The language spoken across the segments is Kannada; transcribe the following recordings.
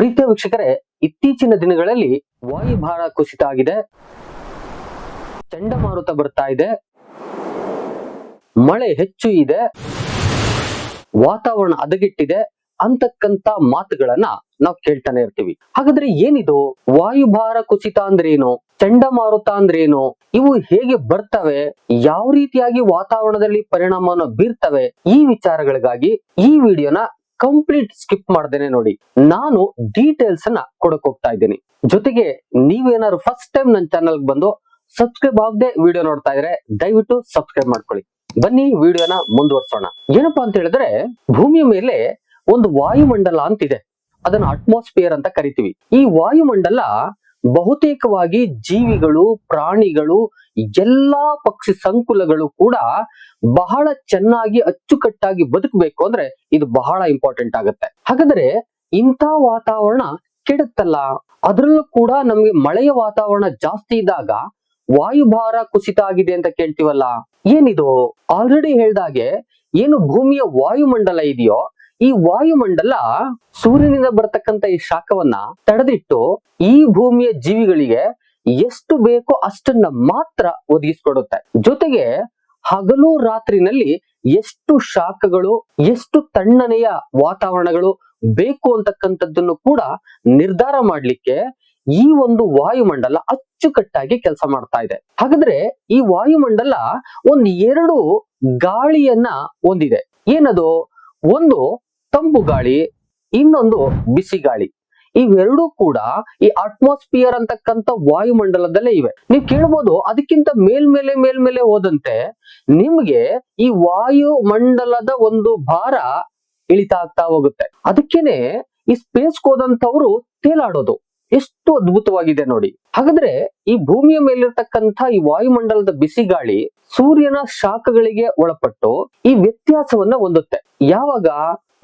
ಪ್ರೀತಿಯ ವೀಕ್ಷಕರೇ, ಇತ್ತೀಚಿನ ದಿನಗಳಲ್ಲಿ ವಾಯುಭಾರ ಕುಸಿತ ಆಗಿದೆ. ಚಂಡಮಾರುತ ಬರ್ತಾ ಇದೆ. ಮಳೆ ಹೆಚ್ಚು ಇದೆ. ವಾತಾವರಣ ಹದಗೆಟ್ಟಿದೆ. ಅಂತಕ್ಕಂತ ಮಾತುಗಳನ್ನ ನಾವು ಕೇಳ್ತಾನೆ ಇರ್ತೀವಿ. ಹಾಗಾದ್ರೆ ಏನಿದು? ವಾಯುಭಾರ ಕುಸಿತ ಅಂದ್ರೇನು? ಚಂಡಮಾರುತ ಅಂದ್ರೇನು? ಇವು ಹೇಗೆ ಬರ್ತವೆ? ಯಾವ ರೀತಿಯಾಗಿ ವಾತಾವರಣದಲ್ಲಿ ಪರಿಣಾಮವನ್ನು ಬೀರ್ತವೆ? ಈ ವಿಚಾರಗಳಿಗಾಗಿ ಈ ವಿಡಿಯೋನ ಕಂಪ್ಲೀಟ್ ಸ್ಕಿಪ್ ಮಾಡ್ದೇನೆ ನೋಡಿ. ನಾನು ಡೀಟೇಲ್ಸ್ ಅನ್ನ ಕೊಡಕ್ ಹೋಗ್ತಾ ಇದ್ದೀನಿ. ಜೊತೆಗೆ ನೀವೇನಾದ್ರು ಫಸ್ಟ್ ಟೈಮ್ ನನ್ನ ಚಾನಲ್ ಬಂದು ಸಬ್ಸ್ಕ್ರೈಬ್ ಆಗದೆ ವಿಡಿಯೋ ನೋಡ್ತಾ ಇದ್ರೆ ದಯವಿಟ್ಟು ಸಬ್ಸ್ಕ್ರೈಬ್ ಮಾಡ್ಕೊಳ್ಳಿ. ಬನ್ನಿ ವಿಡಿಯೋನ ಮುಂದುವರ್ಸೋಣ. ಏನಪ್ಪಾ ಅಂತ ಹೇಳಿದ್ರೆ, ಭೂಮಿಯ ಮೇಲೆ ಒಂದು ವಾಯುಮಂಡಲ ಅಂತಿದೆ. ಅದನ್ನ ಅಟ್ಮಾಸ್ಫಿಯರ್ ಅಂತ ಕರಿತೀವಿ. ಈ ವಾಯುಮಂಡಲ ಬಹುತೇಕವಾಗಿ ಜೀವಿಗಳು, ಪ್ರಾಣಿಗಳು, ಎಲ್ಲಾ ಪಕ್ಷಿ ಸಂಕುಲಗಳು ಕೂಡ ಬಹಳ ಚೆನ್ನಾಗಿ ಅಚ್ಚುಕಟ್ಟಾಗಿ ಬದುಕಬೇಕು ಅಂದ್ರೆ ಇದು ಬಹಳ ಇಂಪಾರ್ಟೆಂಟ್ ಆಗುತ್ತೆ. ಹಾಗಾದ್ರೆ ಇಂಥ ವಾತಾವರಣ ಕೆಡುತ್ತಲ್ಲ? ಅದರಲ್ಲೂ ಕೂಡ ನಮ್ಗೆ ಮಳೆಯ ವಾತಾವರಣ ಜಾಸ್ತಿ ಇದ್ದಾಗ ವಾಯುಭಾರ ಕುಸಿತ ಆಗಿದೆ ಅಂತ ಕೇಳ್ತೀವಲ್ಲ? ಏನಿದು? ಆಲ್ರೆಡಿ ಹೇಳ್ದಾಗೆ ಏನು ಭೂಮಿಯ ವಾಯುಮಂಡಲ ಇದೆಯೋ ಈ ವಾಯುಮಂಡಲ ಸೂರ್ಯನಿಂದ ಬರತಕ್ಕಂತ ಈ ಶಾಖವನ್ನ ತಡೆದಿಟ್ಟು ಈ ಭೂಮಿಯ ಜೀವಿಗಳಿಗೆ ಎಷ್ಟು ಬೇಕೋ ಅಷ್ಟನ್ನ ಮಾತ್ರ ಒದಗಿಸ್ಕೊಡುತ್ತೆ. ಜೊತೆಗೆ ಹಗಲು ರಾತ್ರಿನಲ್ಲಿ ಎಷ್ಟು ಶಾಖಗಳು, ಎಷ್ಟು ತಣ್ಣನೆಯ ವಾತಾವರಣಗಳು ಬೇಕು ಅಂತಕ್ಕಂಥದ್ದನ್ನು ಕೂಡ ನಿರ್ಧಾರ ಮಾಡ್ಲಿಕ್ಕೆ ಈ ಒಂದು ವಾಯುಮಂಡಲ ಅಚ್ಚುಕಟ್ಟಾಗಿ ಕೆಲಸ ಮಾಡ್ತಾ ಇದೆ. ಹಾಗಾದ್ರೆ ಈ ವಾಯುಮಂಡಲ ಒಂದ್ ಎರಡು ಗಾಳಿಯನ್ನ ಹೊಂದಿದೆ. ಏನದು? ಒಂದು ತಂಪು ಗಾಳಿ, ಇನ್ನೊಂದು ಬಿಸಿ ಗಾಳಿ. ಇವೆರಡೂ ಕೂಡ ಈ ಅಟ್ಮಾಸ್ಫಿಯರ್ ಅಂತಕ್ಕಂಥ ವಾಯುಮಂಡಲದಲ್ಲೇ ಇವೆ. ನೀವು ಕೇಳ್ಬೋದು, ಅದಕ್ಕಿಂತ ಮೇಲ್ಮೇಲೆ ಮೇಲ್ಮೇಲೆ ಹೋದಂತೆ ನಿಮ್ಗೆ ಈ ವಾಯುಮಂಡಲದ ಒಂದು ಭಾರ ಇಳಿತಾ ಆಗ್ತಾ ಹೋಗುತ್ತೆ. ಅದಕ್ಕೇನೆ ಈ ಸ್ಪೇಸ್ ಹೋದಂತವ್ರು ತೇಲಾಡೋದು. ಎಷ್ಟು ಅದ್ಭುತವಾಗಿದೆ ನೋಡಿ. ಹಾಗಾದ್ರೆ ಈ ಭೂಮಿಯ ಮೇಲಿರ್ತಕ್ಕಂಥ ಈ ವಾಯುಮಂಡಲದ ಬಿಸಿ ಗಾಳಿ ಸೂರ್ಯನ ಶಾಖಗಳಿಗೆ ಒಳಪಟ್ಟು ಈ ವ್ಯತ್ಯಾಸವನ್ನ ಹೊಂದುತ್ತೆ. ಯಾವಾಗ?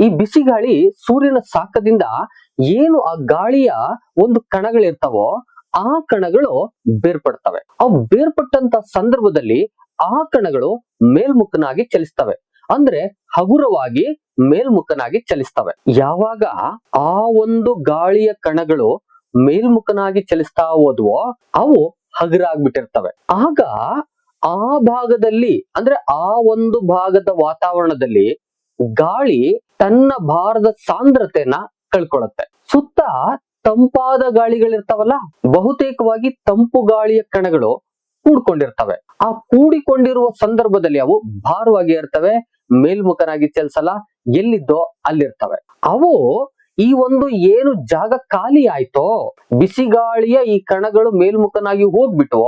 ಈ ಬಿಸಿ ಗಾಳಿ ಸೂರ್ಯನ ಸಾಕದಿಂದ ಏನು ಆ ಗಾಳಿಯ ಒಂದು ಕಣಗಳಿರ್ತಾವೋ ಆ ಕಣಗಳು ಬೇರ್ಪಡ್ತವೆ. ಅವು ಬೇರ್ಪಟ್ಟಂತ ಸಂದರ್ಭದಲ್ಲಿ ಆ ಕಣಗಳು ಮೇಲ್ಮುಖನಾಗಿ ಚಲಿಸ್ತವೆ. ಅಂದ್ರೆ ಹಗುರವಾಗಿ ಮೇಲ್ಮುಖನಾಗಿ ಚಲಿಸ್ತವೆ. ಯಾವಾಗ ಆ ಒಂದು ಗಾಳಿಯ ಕಣಗಳು ಮೇಲ್ಮುಖನಾಗಿ ಚಲಿಸ್ತಾ ಹೋದ್ವೋ ಅವು ಹಗುರಾಗ್ಬಿಟ್ಟಿರ್ತವೆ. ಆಗ ಆ ಭಾಗದಲ್ಲಿ, ಅಂದ್ರೆ ಆ ಒಂದು ಭಾಗದ ವಾತಾವರಣದಲ್ಲಿ ಗಾಳಿ ತನ್ನ ಭಾರದ ಸಾಂದ್ರತೆನ ಕಳ್ಕೊಳ್ಳುತ್ತೆ ಸುತ್ತ ತಂಪಾದ ಗಾಳಿಗಳಿರ್ತಾವಲ್ಲ, ಬಹುತೇಕವಾಗಿ ತಂಪು ಗಾಳಿಯ ಕಣಗಳು ಕೂಡ್ಕೊಂಡಿರ್ತವೆ. ಆ ಕೂಡಿಕೊಂಡಿರುವ ಸಂದರ್ಭದಲ್ಲಿ ಅವು ಭಾರವಾಗಿ ಇರ್ತವೆ, ಮೇಲ್ಮುಖನಾಗಿ ಚಲಿಸಲ್ಲ, ಎಲ್ಲಿದ್ದೋ ಅಲ್ಲಿರ್ತವೆ. ಅವು ಈ ಒಂದು ಏನು ಜಾಗ ಖಾಲಿ ಆಯ್ತೋ ಬಿಸಿ ಗಾಳಿಯ ಈ ಕಣಗಳು ಮೇಲ್ಮುಖನಾಗಿ ಹೋಗ್ಬಿಟ್ಟು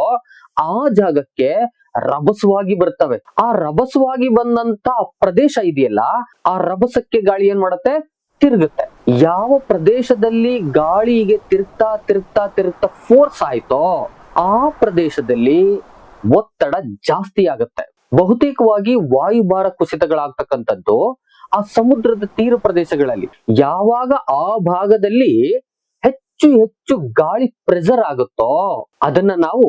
ಆ ಜಾಗಕ್ಕೆ ರಭಸವಾಗಿ ಬರ್ತವೆ. ಆ ರಭಸವಾಗಿ ಬಂದಂತ ಪ್ರದೇಶ ಇದೆಯಲ್ಲ, ಆ ರಭಸಕ್ಕೆ ಗಾಳಿ ಏನ್ ಮಾಡುತ್ತೆ? ತಿರುಗುತ್ತೆ. ಯಾವ ಪ್ರದೇಶದಲ್ಲಿ ಗಾಳಿಗೆ ತಿರುಗ್ತಾ ತಿರುಗ್ತಾ ತಿರುಗ್ತಾ ಫೋರ್ಸ್ ಆಯ್ತೋ, ಆ ಪ್ರದೇಶದಲ್ಲಿ ಒತ್ತಡ ಜಾಸ್ತಿ ಆಗುತ್ತೆ. ಬಹುತೇಕವಾಗಿ ವಾಯುಭಾರ ಕುಸಿತಗಳಾಗ್ತಕ್ಕಂಥದ್ದು ಆ ಸಮುದ್ರದ ತೀರ ಪ್ರದೇಶಗಳಲ್ಲಿ. ಯಾವಾಗ ಆ ಭಾಗದಲ್ಲಿ ಹೆಚ್ಚು ಹೆಚ್ಚು ಗಾಳಿ ಪ್ರೆಸರ್ ಆಗುತ್ತೋ, ಅದನ್ನ ನಾವು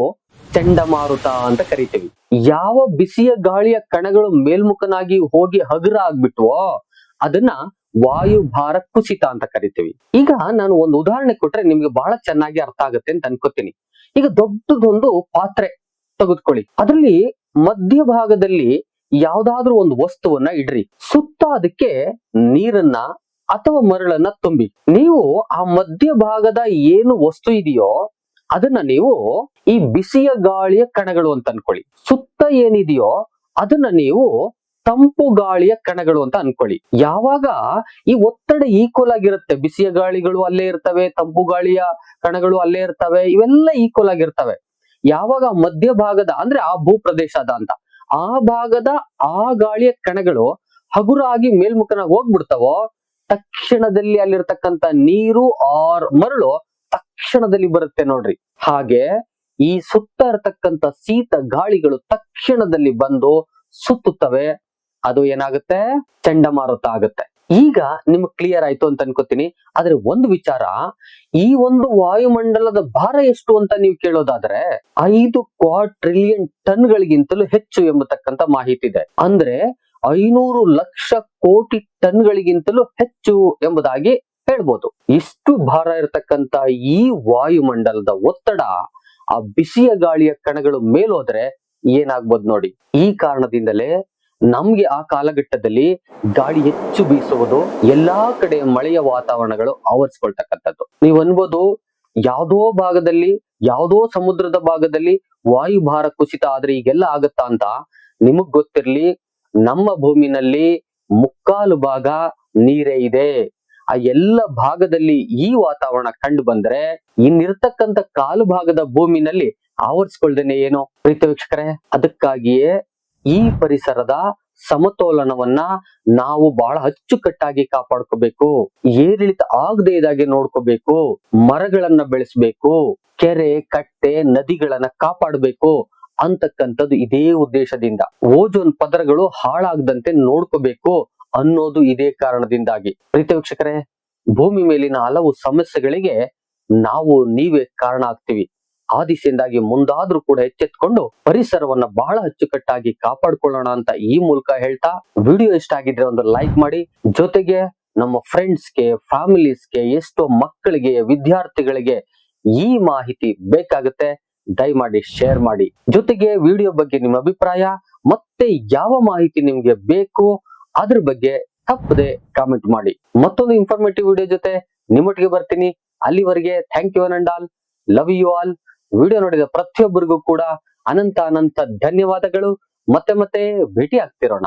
ಚಂಡಮಾರುತ ಅಂತ ಕರಿತೀವಿ. ಯಾವ ಬಿಸಿಯ ಗಾಳಿಯ ಕಣಗಳು ಮೇಲ್ಮುಖನಾಗಿ ಹೋಗಿ ಹಗುರ ಆಗ್ಬಿಟ್ವೋ ಅದನ್ನ ವಾಯುಭಾರ ಕುಸಿತ ಅಂತ ಕರಿತೀವಿ. ಈಗ ನಾನು ಒಂದು ಉದಾಹರಣೆ ಕೊಟ್ರೆ ನಿಮ್ಗೆ ಬಹಳ ಚೆನ್ನಾಗಿ ಅರ್ಥ ಆಗುತ್ತೆ ಅಂತ ಅನ್ಕೋತೀನಿ. ಈಗ ದೊಡ್ಡದೊಂದು ಪಾತ್ರೆ ತೆಗೆದುಕೊಳ್ಳಿ. ಅದರಲ್ಲಿ ಮಧ್ಯಭಾಗದಲ್ಲಿ ಯಾವ್ದಾದ್ರೂ ಒಂದು ವಸ್ತುವನ್ನ ಇಡ್ರಿ. ಸುತ್ತ ಅದಕ್ಕೆ ನೀರನ್ನ ಅಥವಾ ಮರಳನ್ನ ತುಂಬಿ. ನೀವು ಆ ಮಧ್ಯಭಾಗದ ಏನು ವಸ್ತು ಇದೆಯೋ ಅದನ್ನ ನೀವು ಈ ಬಿಸಿಯ ಗಾಳಿಯ ಕಣಗಳು ಅಂತ ಅನ್ಕೊಳ್ಳಿ. ಸುತ್ತ ಏನಿದೆಯೋ ಅದನ್ನ ನೀವು ತಂಪು ಗಾಳಿಯ ಕಣಗಳು ಅಂತ ಅನ್ಕೊಳ್ಳಿ. ಯಾವಾಗ ಈ ಒತ್ತಡ ಈಕ್ವಲ್ ಆಗಿರುತ್ತೆ, ಬಿಸಿಯ ಗಾಳಿಗಳು ಅಲ್ಲೇ ಇರ್ತವೆ, ತಂಪು ಗಾಳಿಯ ಕಣಗಳು ಅಲ್ಲೇ ಇರ್ತವೆ, ಇವೆಲ್ಲ ಈಕ್ವಲ್ ಆಗಿರ್ತವೆ. ಯಾವಾಗ ಮಧ್ಯಭಾಗದ ಅಂದ್ರೆ ಆ ಭೂ ಪ್ರದೇಶದ ಅಂತ. ಆ ಭಾಗದ ಆ ಗಾಳಿಯ ಕಣಗಳು ಹಗುರಾಗಿ ಮೇಲ್ಮುಖನಾಗಿ ಹೋಗ್ಬಿಡ್ತಾವೋ, ತಕ್ಷಣದಲ್ಲಿ ಅಲ್ಲಿರ್ತಕ್ಕಂಥ ನೀರು, ಆರ್ ಮರಳು ತಕ್ಷಣದಲ್ಲಿ ಬರುತ್ತೆ ನೋಡ್ರಿ. ಹಾಗೆ ಈ ಸುತ್ತ ಇರತಕ್ಕಂತ ಶೀತ ಗಾಳಿಗಳು ತಕ್ಷಣದಲ್ಲಿ ಬಂದು ಸುತ್ತುತ್ತವೆ. ಅದು ಏನಾಗುತ್ತೆ? ಚಂಡಮಾರುತ ಆಗುತ್ತೆ. ಈಗ ನಿಮ್ಗೆ ಕ್ಲಿಯರ್ ಆಯ್ತು ಅಂತ ಅನ್ಕೋತೀನಿ. ಆದ್ರೆ ಒಂದು ವಿಚಾರ, ಈ ಒಂದು ವಾಯುಮಂಡಲದ ಭಾರ ಎಷ್ಟು ಅಂತ ನೀವು ಕೇಳೋದಾದ್ರೆ, ಐದು ಕ್ವಾಡ್ ಟ್ರಿಲಿಯನ್ ಟನ್ಗಳಿಗಿಂತಲೂ ಹೆಚ್ಚು ಎಂಬತಕ್ಕಂತ ಮಾಹಿತಿ ಇದೆ ಅಂದ್ರೆ ಐನೂರು ಲಕ್ಷ ಕೋಟಿ ಟನ್ಗಳಿಗಿಂತಲೂ ಹೆಚ್ಚು ಎಂಬುದಾಗಿ ಹೇಳ್ಬೋದು. ಇಷ್ಟು ಭಾರ ಇರತಕ್ಕಂತ ಈ ವಾಯುಮಂಡಲದ ಒತ್ತಡ ಆ ಬಿಸಿಯ ಗಾಳಿಯ ಕಣಗಳು ಮೇಲೋದ್ರೆ ಏನಾಗ್ಬೋದು ನೋಡಿ. ಈ ಕಾರಣದಿಂದಲೇ ನಮ್ಗೆ ಆ ಕಾಲಘಟ್ಟದಲ್ಲಿ ಗಾಳಿ ಹೆಚ್ಚು ಬೀಸುವುದು, ಎಲ್ಲಾ ಕಡೆ ಮಳೆಯ ವಾತಾವರಣಗಳು ಆವರಿಸ್ಕೊಳ್ತಕ್ಕಂಥದ್ದು. ನೀವು ಅನ್ಬೋದು ಯಾವ್ದೋ ಭಾಗದಲ್ಲಿ, ಯಾವ್ದೋ ಸಮುದ್ರದ ಭಾಗದಲ್ಲಿ ವಾಯುಭಾರ ಕುಸಿತ ಆದ್ರೆ ಈಗೆಲ್ಲ ಆಗತ್ತಾ ಅಂತ ನಿಮಗ್ ಗೊತ್ತಿರ್ಲಿ, ನಮ್ಮ ಭೂಮಿನಲ್ಲಿ ಮುಕ್ಕಾಲು ಭಾಗ ನೀರೇ ಇದೆ. ಆ ಎಲ್ಲ ಭಾಗದಲ್ಲಿ ಈ ವಾತಾವರಣ ಕಂಡು ಬಂದ್ರೆ ಇನ್ನಿರ್ತಕ್ಕಂಥ ಕಾಲು ಭಾಗದ ಭೂಮಿನಲ್ಲಿ ಆವರಿಸ್ಕೊಳ್ದೇನೆ ಏನೋ? ಪ್ರೀತಿ ವೀಕ್ಷಕರೇ, ಅದಕ್ಕಾಗಿಯೇ ಈ ಪರಿಸರದ ಸಮತೋಲನವನ್ನ ನಾವು ಬಹಳ ಅಚ್ಚುಕಟ್ಟಾಗಿ ಕಾಪಾಡ್ಕೋಬೇಕು. ಏರಿಳಿತ ಆಗದೆ ಇದಾಗಿ ನೋಡ್ಕೋಬೇಕು. ಮರಗಳನ್ನ ಬೆಳೆಸ್ಬೇಕು. ಕೆರೆ, ಕಟ್ಟೆ, ನದಿಗಳನ್ನ ಕಾಪಾಡಬೇಕು ಅಂತಕ್ಕಂಥದ್ದು ಇದೇ ಉದ್ದೇಶದಿಂದ. ಓಜೋನ್ ಪದರಗಳು ಹಾಳಾಗದಂತೆ ನೋಡ್ಕೋಬೇಕು. ಅನ್ನೋದು ಇದೇ ಕಾರಣದಿಂದಾಗಿ. ಪ್ರೀತಿ ವೀಕ್ಷಕರೇ, ಭೂಮಿ ಮೇಲಿನ ಹಲವು ಸಮಸ್ಯೆಗಳಿಗೆ ನಾವು ನೀವೇ ಕಾರಣ ಆಗ್ತೀವಿ. ಆ ಮುಂದಾದ್ರೂ ಕೂಡ ಎಚ್ಚೆತ್ಕೊಂಡು ಪರಿಸರವನ್ನ ಬಹಳ ಅಚ್ಚುಕಟ್ಟಾಗಿ ಕಾಪಾಡ್ಕೊಳ್ಳೋಣ ಅಂತ ಈ ಮೂಲಕ ಹೇಳ್ತಾ ವಿಡಿಯೋ ಇಷ್ಟ ಆಗಿದ್ರೆ ಒಂದು ಲೈಕ್ ಮಾಡಿ. ಜೊತೆಗೆ ನಮ್ಮ ಫ್ರೆಂಡ್ಸ್ಗೆ, ಫ್ಯಾಮಿಲೀಸ್ಗೆ, ಎಷ್ಟೋ ಮಕ್ಕಳಿಗೆ, ವಿದ್ಯಾರ್ಥಿಗಳಿಗೆ ಈ ಮಾಹಿತಿ ಬೇಕಾಗುತ್ತೆ. ದಯಮಾಡಿ ಶೇರ್ ಮಾಡಿ. ಜೊತೆಗೆ ವಿಡಿಯೋ ಬಗ್ಗೆ ನಿಮ್ಮ ಅಭಿಪ್ರಾಯ, ಮತ್ತೆ ಯಾವ ಮಾಹಿತಿ ನಿಮ್ಗೆ ಬೇಕು ಅದ್ರ ಬಗ್ಗೆ ತಪ್ಪದೆ ಕಾಮೆಂಟ್ ಮಾಡಿ. ಮತ್ತೊಂದು ಇನ್ಫಾರ್ಮೇಟಿವ್ ವಿಡಿಯೋ ಜೊತೆ ನಿಮ್ಮೊಟ್ಟಿಗೆ ಬರ್ತೀನಿ. ಅಲ್ಲಿವರೆಗೆ thank you and all love you all video ನೋಡಿದ ಪ್ರತಿಯೊಬ್ಬರಿಗೂ ಕೂಡ ಅನಂತ ಅನಂತ ಧನ್ಯವಾದಗಳು. ಮತ್ತೆ ಮತ್ತೆ ಭೇಟಿ ಆಗ್ತಿರೋಣ